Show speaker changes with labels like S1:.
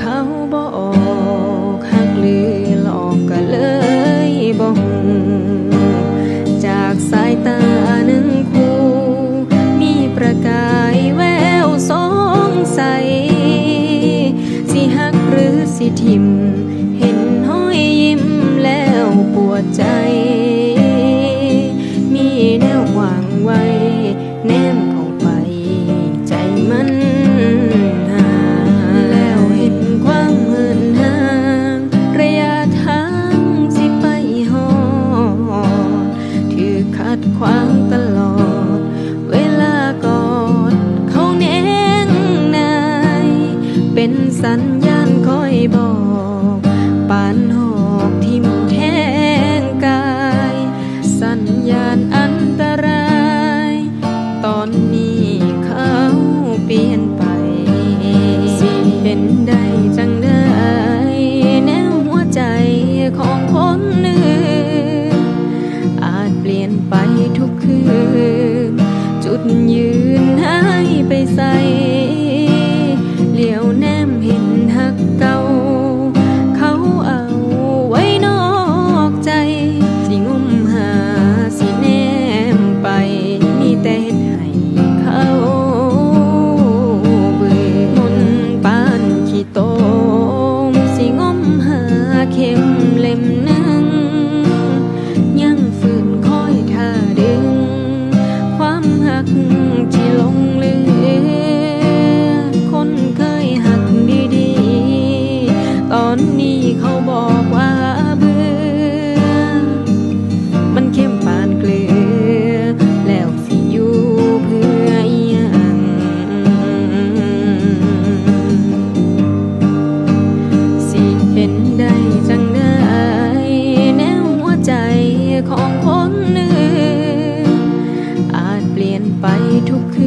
S1: เขาบ่ออกหักลือหลอกก็เลยบ่หูจากสายตาหนึ่งคู่ มีประกายแววสองใสสิหักหรือสิทิม สัญญาณคอยบอกปานหอ to.